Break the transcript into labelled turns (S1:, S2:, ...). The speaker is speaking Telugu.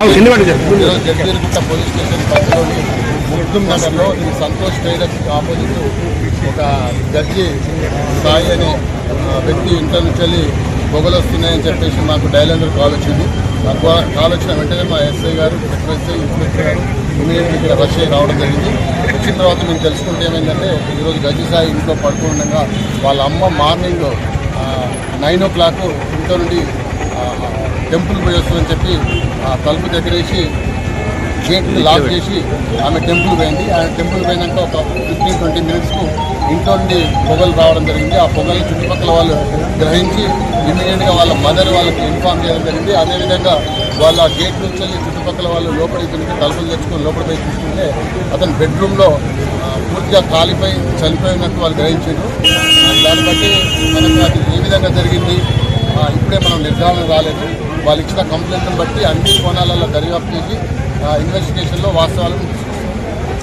S1: జగదీర్గుట్ట పోలీస్ స్టేషన్ పరిధిలోని ముగ్గుం నగర్లో ఈ సంతోష్ ట్రేడర్స్ ఆపోజిట్ ఒక జడ్జి సాయి అనే వ్యక్తి ఇంటర్ నుంచి వెళ్ళి పొగలు వస్తున్నాయని చెప్పేసి మాకు డైలాండర్ కాల్ వచ్చింది. మాకు కాల్ వచ్చిన వెంటనే మా ఎస్ఐ గారు ఎస్ఐ ఇన్స్పెక్టర్ గారు ఇమీడియట్గా ఇక్కడ రష్ అయ్యి రావడం జరిగింది. వచ్చిన తర్వాత మేము తెలుసుకుంటే ఏమైందంటే ఈరోజు గజ్జి సాయి ఇంట్లో పడుకుండగా వాళ్ళ అమ్మ మార్నింగ్ నైన్ ఓ క్లాక్ ఇంట్లో నుండి టెంపుల్ పోయి వస్తుందని చెప్పి ఆ తలుపు దగ్గరేసి గేట్ని లాక్ చేసి ఆమె టెంపుల్ పోయింది. ఆమె టెంపుల్ పోయినాక ఒక ఫిఫ్టీన్ ట్వంటీ మినిట్స్కు ఇంట్లో నుండి పొగలు రావడం జరిగింది. ఆ పొగలు చుట్టుపక్కల వాళ్ళు గ్రహించి ఇమీడియట్గా వాళ్ళ మదర్ వాళ్ళకి ఇన్ఫార్మ్ చేయడం జరిగింది. అదేవిధంగా వాళ్ళ గేట్ నుంచి వెళ్ళి చుట్టుపక్కల వాళ్ళు లోపలికి తిరిగి తలుపులు తెచ్చుకొని లోపల పోయి చూసుకుంటే అతను బెడ్రూమ్లో పూర్తిగా కాలిపోయి చనిపోయినట్టు వాళ్ళు గ్రహించారు. దాన్ని బట్టి మనకు అది ఏ విధంగా జరిగింది? ఇప్పుడే మనం నిర్ధారణ రాలేదు. వాళ్ళు ఇచ్చిన కంప్లైంట్ని బట్టి అన్ని కోణాలలో దర్యాప్తు చేసి ఇన్వెస్టిగేషన్లో వాస్తవాలను